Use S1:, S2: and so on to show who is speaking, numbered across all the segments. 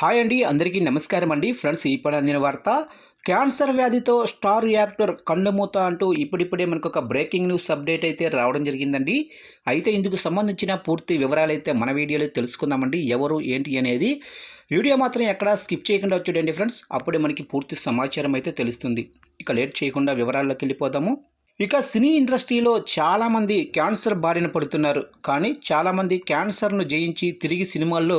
S1: Hi అండి అందరికీ నమస్కారం అండి. ఫ్రెండ్స్ ఇప్పుడు అందిన వార్త క్యాన్సర్ వ్యాధితో స్టార్ యాక్టర్ కన్నుమూత అంటూ ఇప్పుడిప్పుడే మనకు ఒక బ్రేకింగ్ న్యూస్ అప్డేట్ అయితే రావడం జరిగిందండి. అయితే ఇందుకు సంబంధించిన పూర్తి వివరాలు అయితే మన వీడియోలో తెలుసుకుందామండి. ఎవరు ఏంటి అనేది వీడియో మాత్రం ఎక్కడా స్కిప్ చేయకుండా చూడండి ఫ్రెండ్స్. అప్పుడే మనకి పూర్తి సమాచారం అయితే తెలుస్తుంది. ఇక లేట్ చేయకుండా వివరాల్లోకి వెళ్ళిపోదాము. ఇక సినీ ఇండస్ట్రీలో చాలామంది క్యాన్సర్ బారిన పడుతున్నారు. కానీ చాలామంది క్యాన్సర్ను జయించి తిరిగి సినిమాల్లో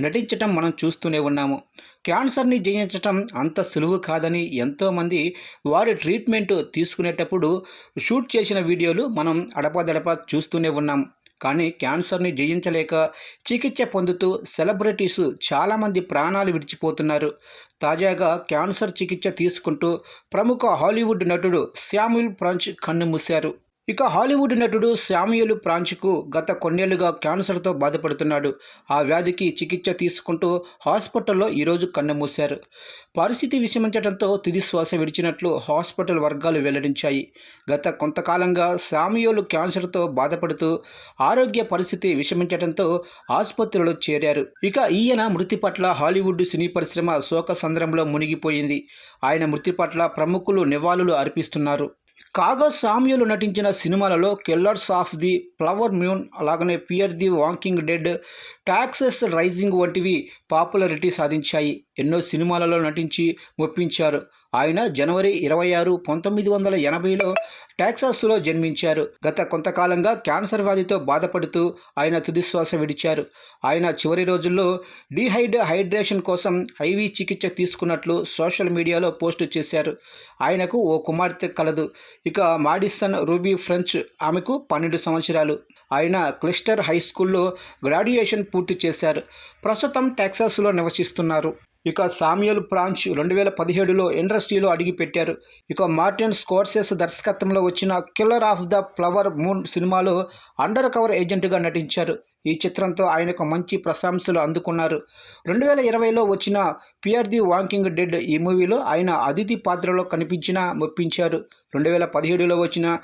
S1: నటించటం మనం చూస్తూనే ఉన్నాము. క్యాన్సర్ని జయించటం అంత సులువు కాదని ఎంతోమంది వారి ట్రీట్మెంట్ తీసుకునేటప్పుడు షూట్ చేసిన వీడియోలు మనం అడపాదడపా చూస్తూనే ఉన్నాం. కానీ క్యాన్సర్ని జయించలేక చికిత్స పొందుతూ సెలబ్రిటీస్ చాలామంది ప్రాణాలు విడిచిపోతున్నారు. తాజాగా క్యాన్సర్ చికిత్స తీసుకుంటూ ప్రముఖ హాలీవుడ్ నటుడు శామ్యుల్ ఫ్రాంచ్ కన్నుమూశారు ఇక హాలీవుడ్ నటుడు శామ్యులు ప్రాంచ్కు గత కొన్నేళ్ళుగా క్యాన్సర్తో బాధపడుతున్నాడు. ఆ వ్యాధికి చికిత్స తీసుకుంటూ హాస్పిటల్లో ఈరోజు కన్నమూశారు. పరిస్థితి విషమించడంతో తుది శ్వాస విడిచినట్లు హాస్పిటల్ వర్గాలు వెల్లడించాయి. గత కొంతకాలంగా శామ్యులు క్యాన్సర్తో బాధపడుతూ ఆరోగ్య పరిస్థితి విషమించడంతో ఆసుపత్రిలో చేరారు. ఇక ఈయన మృతి పట్ల హాలీవుడ్ సినీ పరిశ్రమ శోక సంద్రంలో మునిగిపోయింది. ఆయన మృతి పట్ల ప్రముఖులు నివాళులు అర్పిస్తున్నారు. కాగా సామ్యులు నటించిన సినిమాలలో killers of the flower moon అలాగనే fear the walking dead Texas rising వంటివి పాపులారిటీ సాధించాయి. ఎన్నో సినిమాలలో నటించి మెప్పించారు. ఆయన జనవరి ఇరవై ఆరు పంతొమ్మిది వందల ఎనభైలో టెక్సాస్లో జన్మించారు. గత కొంతకాలంగా క్యాన్సర్ వ్యాధితో బాధపడుతూ ఆయన తుదిశ్వాస విడిచారు. ఆయన చివరి రోజుల్లో డీహైడ్ హైడ్రేషన్ కోసం ఐవీ చికిత్స తీసుకున్నట్లు సోషల్ మీడియాలో పోస్టు చేశారు. ఆయనకు ఓ కుమార్తె కలదు. ఇక మాడిసన్ రూబీ ఫ్రెంచ్ ఆమెకు పన్నెండు సంవత్సరాలు. ఆయన క్లిస్టర్ హై స్కూల్లో గ్రాడ్యుయేషన్ పూర్తి చేశారు. ప్రస్తుతం టెక్సాస్లో నివసిస్తున్నారు. ఇక సామ్యుల్ ప్రాంచ్ రెండు వేల పదిహేడులో ఇండస్ట్రీలో అడిగిపెట్టారు. ఇక మార్టిన్ స్కోర్సెస్ దర్శకత్వంలో వచ్చిన killer of the flower moon సినిమాలో అండర్ కవర్ ఏజెంట్గా నటించారు. ఈ చిత్రంతో ఆయనకు మంచి ప్రశంసలు అందుకున్నారు. రెండు వేల ఇరవైలో వచ్చిన పియర్ ది వాకింగ్ డెడ్ ఈ మూవీలో ఆయన అతిథి పాత్రలో కనిపించినా మెప్పించారు. రెండు వేల పదిహేడులో వచ్చిన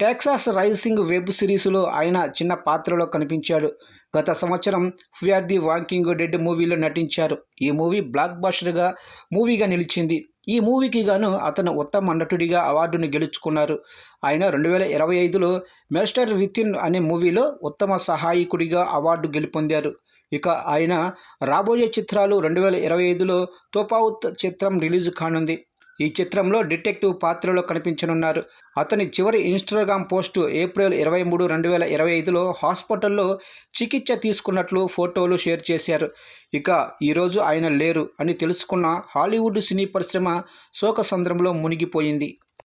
S1: టెక్సాస్ రైసింగ్ వెబ్ సిరీస్లో ఆయన చిన్న పాత్రలో కనిపించాడు. గత సంవత్సరం ఫియర్ ది వాకింగ్ డెడ్ మూవీలో నటించారు. ఈ మూవీ బ్లాక్ బాస్టర్గా మూవీగా నిలిచింది. ఈ మూవీకి గాను అతను ఉత్తమ నటుడిగా అవార్డును గెలుచుకున్నారు. ఆయన రెండు వేల ఇరవై ఐదులో మేస్టర్ వితిన్ అనే మూవీలో ఉత్తమ సహాయకుడిగా అవార్డు గెలుపొందారు. ఇక ఆయన రాబోయే చిత్రాలు రెండు వేల ఇరవై ఐదులో తోపావుత్ చిత్రం రిలీజ్ కానుంది. ఈ చిత్రంలో డిటెక్టివ్ పాత్రలో కనిపించనున్నారు. అతని చివరి ఇన్స్టాగ్రామ్ పోస్టు ఏప్రిల్ ఇరవై మూడు రెండు వేల ఇరవై ఐదులో హాస్పిటల్లో చికిత్స తీసుకున్నట్లు ఫోటోలు షేర్ చేశారు. ఇక ఈరోజు ఆయన లేరు అని తెలుసుకున్న హాలీవుడ్ సినీ పరిశ్రమ శోక సంద్రంలో మునిగిపోయింది.